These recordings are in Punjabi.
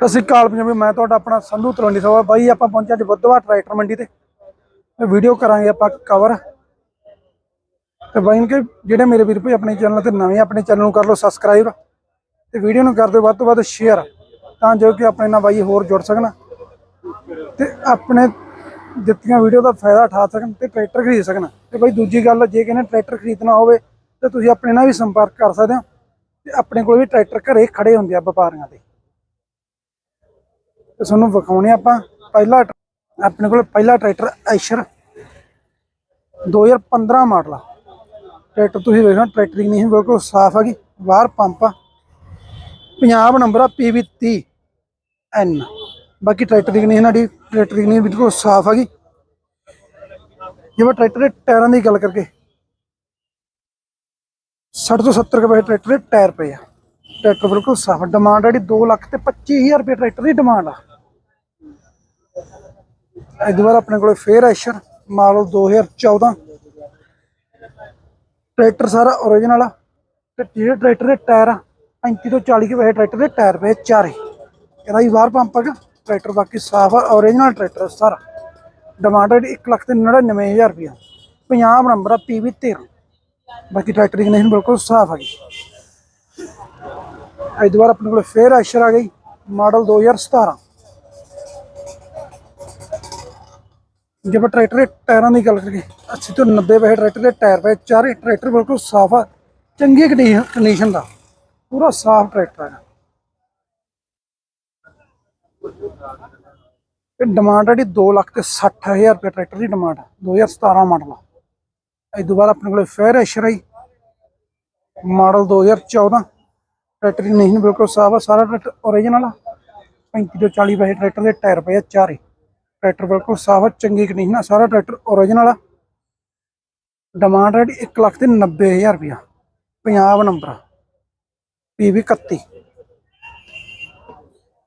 ਸਤਿ ਸ਼੍ਰੀ ਅਕਾਲ ਪੰਜਾਬੀ ਮੈਂ ਤੁਹਾਡਾ ਆਪਣਾ ਸੰਧੂ ਤਲਵੰਡੀ ਸਾਹਿਬ ਬਾਈ, ਆਪਾਂ ਪਹੁੰਚੇ ਅੱਜ ਬੁੱਧਵਾਰ ਟਰੈਕਟਰ ਮੰਡੀ ਤੇ। ਇਹ ਵੀਡੀਓ ਕਰਾਂਗੇ ਆਪਾਂ ਕਵਰ ਤੇ ਬਾਈ ਕਿ ਜਿਹੜੇ ਮੇਰੇ ਵੀਰ ਭਾਈ ਆਪਣੇ ਚੈਨਲ ਤੇ ਨਵੇਂ ਆਪਣੇ ਚੈਨਲ ਨੂੰ ਕਰ ਲਓ ਸਬਸਕ੍ਰਾਈਬ ਤੇ ਵੀਡੀਓ ਨੂੰ ਕਰ ਦਿਓ ਵੱਧ ਤੋਂ ਵੱਧ ਸ਼ੇਅਰ ਤਾਂ ਜੋ ਕਿ ਆਪਣੇ ਨਾਲ ਬਾਈ ਹੋਰ ਜੁੜ ਸਕਣ। ਤੇ ਆਪਣੇ ਦਿੱਤੀਆਂ ਵੀਡੀਓ ਦਾ ਫਾਇਦਾ ਉਠਾ ਸਕਣ ਤੇ ਟਰੈਕਟਰ ਖਰੀਦ ਸਕਣ। ਤੇ ਬਾਈ ਦੂਜੀ ਗੱਲ, ਜੇ ਕਹਿੰਦੇ ਟਰੈਕਟਰ ਖਰੀਦਣਾ ਹੋਵੇ, ਤੇ ਤੁਸੀਂ ਆਪਣੇ ਨਾਲ ਵੀ ਸੰਪਰਕ ਕਰ ਸਕਦੇ ਹੋ। ਤੇ ਆਪਣੇ ਕੋਲ ਵੀ ਟਰੈਕਟਰ ਘਰੇ ਖੜੇ ਹੁੰਦੇ ਆ ਵਪਾਰੀਆਂ ਦੇ। ਤੇ ਤੁਹਾਨੂੰ ਵਿਖਾਉਣੇ ਆਪਾਂ ਪਹਿਲਾ ਟ- ਆਪਣੇ ਕੋਲ ਪਹਿਲਾ ਟਰੈਕਟਰ ਐਸ਼ਰ 2015 ਮਾਡਲ ਆ। ਟਰੈਕਟਰ ਤੁਸੀਂ ਵੇਖਣਾ ਟਰੈਕਟਰ ਦੀ ਨਹੀਂ, ਬਿਲਕੁਲ ਸਾਫ਼ ਹੈਗੀ ਬਾਹਰ ਪੰਪ ਆ। ਪੰਜਾਬ ਨੰਬਰ ਆ PV 30 N ਬਾਕੀ ਟਰੈਕਟਰ ਦੀ ਨਹੀਂ, ਸਾਡੀ ਟਰੈਕਟਰ ਦੀ ਨਹੀਂ, ਬਿਲਕੁਲ ਸਾਫ਼ ਹੈਗੀ ਜਿਵੇਂ ਟਰੈਕਟਰ ਦੇ ਟਾਇਰਾਂ ਦੀ ਗੱਲ ਕਰਕੇ 60 ਤੋਂ 70 ਰੁਪਏ ਟਰੈਕਟਰ ਦੇ ਟਾਇਰ ਪਏ ਆ। ਟਰੈਕਟਰ ਬਿਲਕੁਲ ਸਾਫ਼ ਡਿਮਾਂਡ ਜਿਹੜੀ 2 ਲੱਖ ਤੇ 25000 ਰੁਪਏ ਟਰੈਕਟਰ ਦੀ ਡਿਮਾਂਡ ਆ। ਇਹਦੇ ਬਾਅਦ ਆਪਣੇ ਕੋਲੇ ਫੇਰ ਐਸ਼ਰ ਮਾਡਲ 2014 ਟਰੈਕਟਰ ਸਾਰਾ origignal ਆ ਤੇ ਜਿਹੜੇ ਟਰੈਕਟਰ ਦੇ ਟਾਇਰ ਆ 35 ਤੋਂ 40 ਕੇ ਵਜੇ ਟਰੈਕਟਰ ਦੇ ਟਾਇਰ ਪਏ ਚਾਰੇ। ਇਹਦਾ ਹੀ ਬਾਹਰ ਪੰਪ ਹੈਗਾ ਟਰੈਕਟਰ ਬਾਕੀ ਸਾਫ਼ ਆ origignal ਟਰੈਕਟਰ ਸਾਰਾ। ਡਿਮਾਂਡ ਹੈ 1 ਲੱਖ ਤੇ 99000 ਰੁਪਇਆ। ਪੰਜਾਬ ਨੰਬਰ ਆ PV 13 ਬਾਕੀ ਟਰੈਕਟਰ ਦੀ ਕੰਡੀਸ਼ਨ ਬਿਲਕੁਲ ਸਾਫ਼ ਹੈਗੀ ਇਸ ਵਾਰ ਆਪਣੇ ਕੋਲ ਫੇਰ ਐਸ਼ਰ ਆ ਗਈ, ਮਾਡਲ 2017 ਜੇ ਆਪਾਂ ਟਰੈਕਟਰ ਦੇ ਟਾਇਰਾਂ ਦੀ ਗੱਲ ਕਰੀਏ 80 ਤੋਂ 90 ਪੈਸੇ ਟਰੈਕਟਰ ਦੇ ਟਾਇਰ ਪਏ, ਚਾਰੇ ਟਰੈਕਟਰ ਬਿਲਕੁਲ ਸਾਫ਼ ਆ, ਚੰਗੀ ਕੰਡੀਸ਼ਨ ਦਾ, ਪੂਰਾ ਸਾਫ਼ ਟਰੈਕਟਰ ਹੈ ਇਹ ਡਿਮਾਂਡ ਜਿਹੜੀ 2 ਲੱਖ ਤੇ 60000 ਰੁਪਏ ਟਰੈਕਟਰ ਦੀ ਡਿਮਾਂਡ ਆ 2017 ਮਾਡਲ ਆ ਇਸ ਤੋਂ ਬਾਅਦ ਆਪਣੇ ਕੋਲ ਫੇਰ ਐਸ਼ਰ ਆਈ, ਮਾਡਲ 2014 ਟਰੈਕਟਰ ਦੀ ਨਹੀਂ, ਬਿਲਕੁਲ ਸਾਫ਼ ਆ, ਸਾਰਾ ਟਰੈਕਟਰ ਓਰੀਜਨਲ ਆ। 35 ਤੋਂ 40 ਪੈਸੇ ਟਰੈਕਟਰ ਦੇ ਟਾਇਰ ਪਏ ਆ ਚਾਰੇ। ਟਰੈਕਟਰ ਬਿਲਕੁਲ ਸਾਫ਼ ਆ, ਚੰਗੀ ਕੰਡੀਸ਼ਨ ਆ, ਸਾਰਾ ਟਰੈਕਟਰ ਓਰੀਜਨਲ ਆ। ਡਿਮਾਂਡ ਰੇਟ 1 ਲੱਖ ਤੇ 90000 ਰੁਪਇਆ ਪੰਜਾਬ ਨੰਬਰ ਪੀਵੀ 31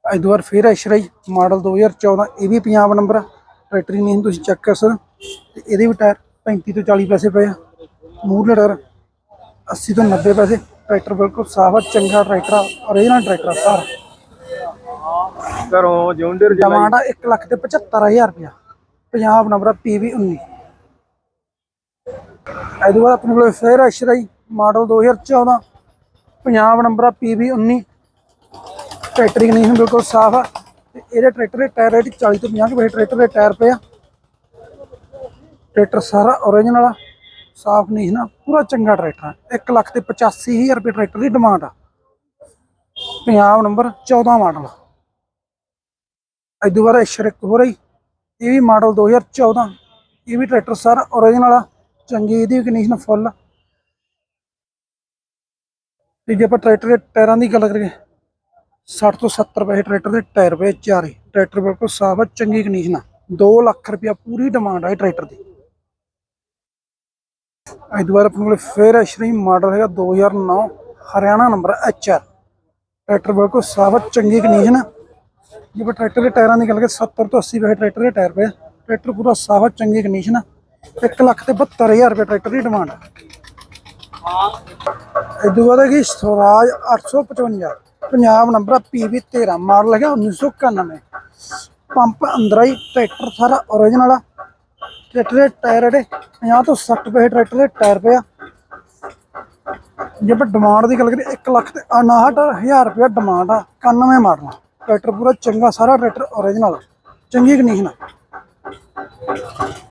ਅੱਜ ਦੁਆਰ ਫੇਰ ਐਸ਼ਰਾਈ ਮਾਡਲ 2014 ਇਹ ਵੀ ਪੰਜਾਬ ਨੰਬਰ ਆ। ਟਰੈਕਟਰ ਨਹੀਂ, ਤੁਸੀਂ ਚੈੱਕ ਕਰ ਸਕਦੇ ਤੇ ਇਹਦੇ ਵੀ ਟਾਇਰ 35 ਤੋਂ 40 ਪੈਸੇ ਪਏ ਆ। ਮੂਹਰਲੇ ਟਾਇਰ 80 ਤੋਂ 90 ਪੈਸੇ। ਟਰੈਕਟਰ ਬਿਲਕੁਲ ਸਾਫ਼ ਆ ਚੰਗਾ ਟਰੈਕਟਰ ਆ ਓਰੀਜਨਲ ਟਰੈਕਟਰ ਆ ਸਾਰਾ। ਘਰੋਂ ਜੌਂਡਰ ਡਿਮਾਂਡ ਆ 1 ਲੱਖ ਤੇ 75000 ਰੁਪਇਆ। ਪੰਜਾਬ ਨੰਬਰ ਆ PV 19 ਇਹਦੇ ਬਾਅਦ ਆਪਣੇ ਕੋਲ ਫੇਰ ਐਸ਼ਰਾਈ ਮਾਡਲ 2014 ਪੰਜਾਬ ਨੰਬਰ ਆ PV 19 ਟਰੈਕਟਰ ਕੰਡੀਸ਼ਨ ਬਿਲਕੁਲ ਸਾਫ਼ ਆ। ਤੇ ਇਹਦੇ ਟਰੈਕਟਰ ਦੇ ਟਾਇਰ ਰੇਟ 40 ਤੋਂ 50 ਕੁ ਟਰੈਕਟਰ ਦੇ ਟਾਇਰ ਪਏ ਆ। ਟਰੈਕਟਰ ਸਾਰਾ ਓਰੀਜਨਲ ਆ। ਸਾਫ਼ ਨਹੀਂ ਨਾ, ਪੂਰਾ ਚੰਗਾ ਟਰੈਕਟਰ ਆ। 1 ਲੱਖ ਤੇ 85000 ਰੁਪਏ ਟਰੈਕਟਰ ਦੀ ਡਿਮਾਂਡ ਆ। Punjab number 14 model. ਇਦੋਂ ਬਾਅਦ ਐਸ਼ਰ ਇੱਕ ਹੋ ਰਹੀ ਇਹ ਵੀ ਮਾਡਲ 2014 ਇਹ ਵੀ ਟਰੈਕਟਰ ਸਾਰਾ ਓਰੀਜਨਲ ਆ। ਚੰਗੀ ਇਹਦੀ ਕੰਡੀਸ਼ਨ ਫੁੱਲ ਤੇ ਜੇ ਆਪਾਂ ਟਰੈਕਟਰ ਦੇ ਟਾਇਰਾਂ ਦੀ ਗੱਲ ਕਰੀਏ 60 ਤੋਂ 70 ਰੁਪਏ ਟਰੈਕਟਰ ਦੇ ਟਾਇਰ ਪਏ ਚਾਰੇ। ਟਰੈਕਟਰ ਬਿਲਕੁਲ ਸਾਫ਼ ਆ, ਚੰਗੀ ਕੰਡੀਸ਼ਨ ਆ। 2 ਲੱਖ ਰੁਪਇਆ ਪੂਰੀ ਡਿਮਾਂਡ ਆ ਇਹ ਟਰੈਕਟਰ ਦੀ। ਇਸ ਤੋਂ ਬਾਅਦ ਆਪਣੇ ਕੋਲ ਫੇਰ ਐਸ਼ਰੀ ਮਾਡਲ ਹੈਗਾ 2009 ਹਰਿਆਣਾ ਨੰਬਰ ਐਚਆਰ ਟਰੈਕਟਰ ਬਿਲਕੁਲ ਸਾਫ਼ ਚੰਗੀ ਕੰਡੀਸ਼ਨ ਆ। ਜੇ ਆਪਾਂ ਟਰੈਕਟਰ ਦੇ ਟਾਇਰਾਂ ਦੀ ਗੱਲ ਕਰੀਏ 70 ਤੋਂ 80 ਰੁਪਏ ਟਰੈਕਟਰ ਦੇ ਟਾਇਰ ਪਏ ਟਰੈਕਟਰ ਪੂਰਾ ਸਾਫ਼ ਚੰਗੀ ਕੰਡੀਸ਼ਨ ਆ। 1 ਲੱਖ ਤੇ 72000 ਰੁਪਏ ਟਰੈਕਟਰ ਦੀ ਡਿਮਾਂਡ ਆ। ਇਦੋਂ ਬਾਅਦ ਹੈਗੀ Swaraj 855 Punjab number PV 13 model ਹੈਗਾ 1991 ਪੰਪ ਅੰਦਰ ਹੀ ਟਰੈਕਟਰ ਸਾਰਾ ਓਰੀਜਨਲ ਆ। ਟਰੈਕਟਰ ਦੇ ਟਾਇਰ ਜਿਹੜੇ 50 ਤੋਂ 60 ਪੈਸੇ ਟਰੈਕਟਰ ਦੇ ਟਾਇਰ ਪਏ ਆ। ਜੇ ਆਪਾਂ ਡਿਮਾਂਡ ਦੀ ਗੱਲ ਕਰੀਏ 1 ਲੱਖ ਤੇ 59000 ਰੁਪਏ ਡਿਮਾਂਡ ਆ 91 ਮਾਡਲ ਆ। ਟਰੈਕਟਰ ਪੂਰਾ ਚੰਗਾ, ਸਾਰਾ ਟਰੈਕਟਰ ਓਰੀਜਨਲ ਚੰਗੀ ਕੰਡੀਸ਼ਨ ਆ